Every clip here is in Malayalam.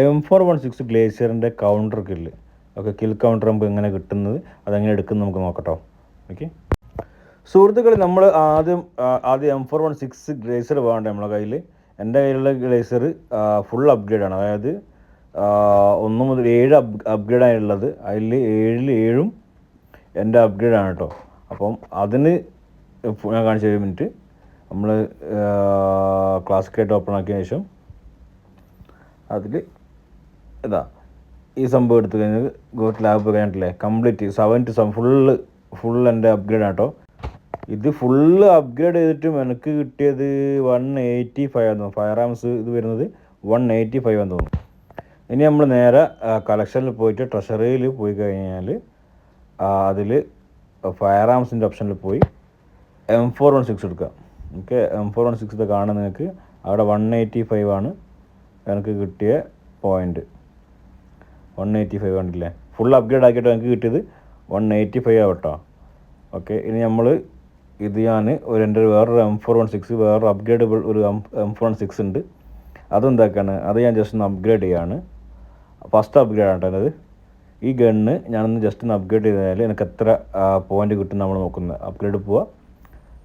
M four one six ഗ്ലേസിയറിന്റെ counter kill okay kill counter നമുക്ക് എങ്ങനെ കിട്ടുന്നത്? അതെങ്ങനെ എടുക്കുന്നത് നമുക്ക് നോക്കട്ടോ. ഓക്കെ സുഹൃത്തുക്കളെ നമ്മൾ ആദ്യം ആദ്യം M four one six glacier വേണ്ട നമ്മളെ കയ്യിൽ എന്റെ കയ്യിലുള്ള ഗ്ലേസർ ഫുൾ അപ്ഗ്രേഡ് ആണ്. അതായത് ഒന്ന് മുതൽ ഏഴ് അപ് ആയിട്ടുള്ളത് അതിൽ ഏഴിൽ ഏഴും എന്റെ അപ്ഗ്രേഡാണ് കേട്ടോ അപ്പം അതിന് ഞാൻ കാണിച്ച ഒരു മിനിറ്റ് നമ്മൾ ക്ലാസ് കേട്ട് ഓപ്പൺ ആക്കിയ ശേഷം അതിൽ ഇതാ ഈ സംഭവം എടുത്തു കഴിഞ്ഞാൽ ഗോട്ട് ലാബ് കഴിഞ്ഞിട്ടില്ലേ complete seven to seven full full എന്റെ അപ്ഗ്രേഡ് ആട്ടോ. ഇത് ഫുള്ള് അപ്ഗ്രേഡ് ചെയ്തിട്ടും എനിക്ക് കിട്ടിയത് വൺ എയ്റ്റി ഫൈവ് ആണെന്ന് തോന്നുന്നു. ഫയർ ആംസ് ഇത് വരുന്നത് വൺ എയ്റ്റി ഫൈവ് ആണെന്ന് തോന്നുന്നു. ഇനി നമ്മൾ നേരെ കളക്ഷനിൽ പോയിട്ട് ട്രഷറിയിൽ പോയി കഴിഞ്ഞാൽ അതിൽ ഫയർ ആംസിന്റെ ഓപ്ഷനിൽ പോയി എം ഫോർ വൺ സിക്സ് എടുക്കുക. Okay M four one six കാണുന്ന നിങ്ങൾക്ക് അവിടെ വൺ എയ്റ്റി ഫൈവ് ആണ് എനിക്ക് കിട്ടിയ പോയിന്റ് വൺ എയ്റ്റി ഫൈവ് കണ്ടില്ലേ? ഫുൾ അപ്ഗ്രേഡ് ആക്കിയിട്ട് നമുക്ക് കിട്ടിയത് വൺ എയ്റ്റി ഫൈവ് ആവട്ടോ. ഓക്കെ ഇനി നമ്മൾ ഇത് ഞാൻ ഒരു എന്റെ വേറൊരു എം ഫോർ വൺ സിക്സ് വേറൊരു അപ്ഗ്രേഡബിൾ ഒരു എം ഫോർ വൺ സിക്സ് ഉണ്ട്. അതെന്താക്കാണ്? അത് ഞാൻ ജസ്റ്റ് ഒന്ന് അപ്ഗ്രേഡ് ചെയ്യാണ്. ഫസ്റ്റ് അപ്ഗ്രേഡ് ആണ് കേട്ടോ ഈ ഗണ്ണ് ഞാനൊന്ന് ജസ്റ്റ് ഒന്ന് അപ്ഗ്രേഡ് ചെയ്താൽ എനിക്ക് എത്ര പോയിന്റ് കിട്ടും നമ്മൾ നോക്കുന്നത് അപ്ഗ്രേഡ് പോവുക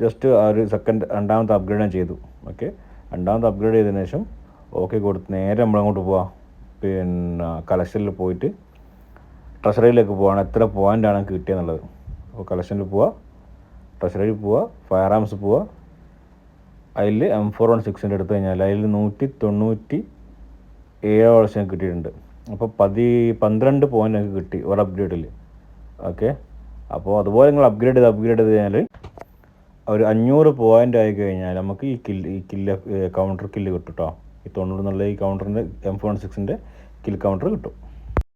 ജസ്റ്റ് ആ ഒരു സെക്കൻഡ് രണ്ടാമത്തെ അപ്ഗ്രേഡ് ഞാൻ ചെയ്തു. ഓക്കെ രണ്ടാമത്തെ അപ്ഗ്രേഡ് ചെയ്തതിന് ശേഷം ഓക്കെ കൊടുത്ത് നേരെ നമ്മളങ്ങോട്ട് പോവാം. പിന്നെ കളക്ഷനിൽ പോയിട്ട് ട്രഷറിയിലേക്ക് പോവാണ്. എത്ര പോയിന്റാണ് കിട്ടിയെന്നുള്ളത്. അപ്പോൾ കളക്ഷനിൽ പോവുക ട്രഷറിയിൽ പോവുക ഫയർ ആംസ് പോവുക അതിൽ എം ഫോർ വൺ സിക്സിന്റെ എടുത്തു കഴിഞ്ഞാൽ അതിൽ നൂറ്റി തൊണ്ണൂറ്റി ഏഴോ വർഷം കിട്ടിയിട്ടുണ്ട്. അപ്പോൾ പതി പന്ത്രണ്ട് പോയിന്റ് എനിക്ക് കിട്ടി ഒരു അപ്ഗ്രേഡിൽ ഓക്കെ അപ്പോൾ അതുപോലെ നിങ്ങൾ അപ്ഗ്രേഡ് ചെയ്ത് അപ്ഗ്രേഡ് ചെയ്ത് കഴിഞ്ഞാൽ ഒരു അഞ്ഞൂറ് പോയിന്റ് ആയി കഴിഞ്ഞാൽ നമുക്ക് ഈ കില്ല് ഈ കില്ല് കൗണ്ടർ കില്ല് കിട്ടും കേട്ടോ ഈ തൊണ്ണൂറ് എന്നുള്ള ഈ കൗണ്ടറിന്റെ എം ഫോൺ സിക്സിന്റെ കിൽ കൗണ്ടർ കിട്ടും.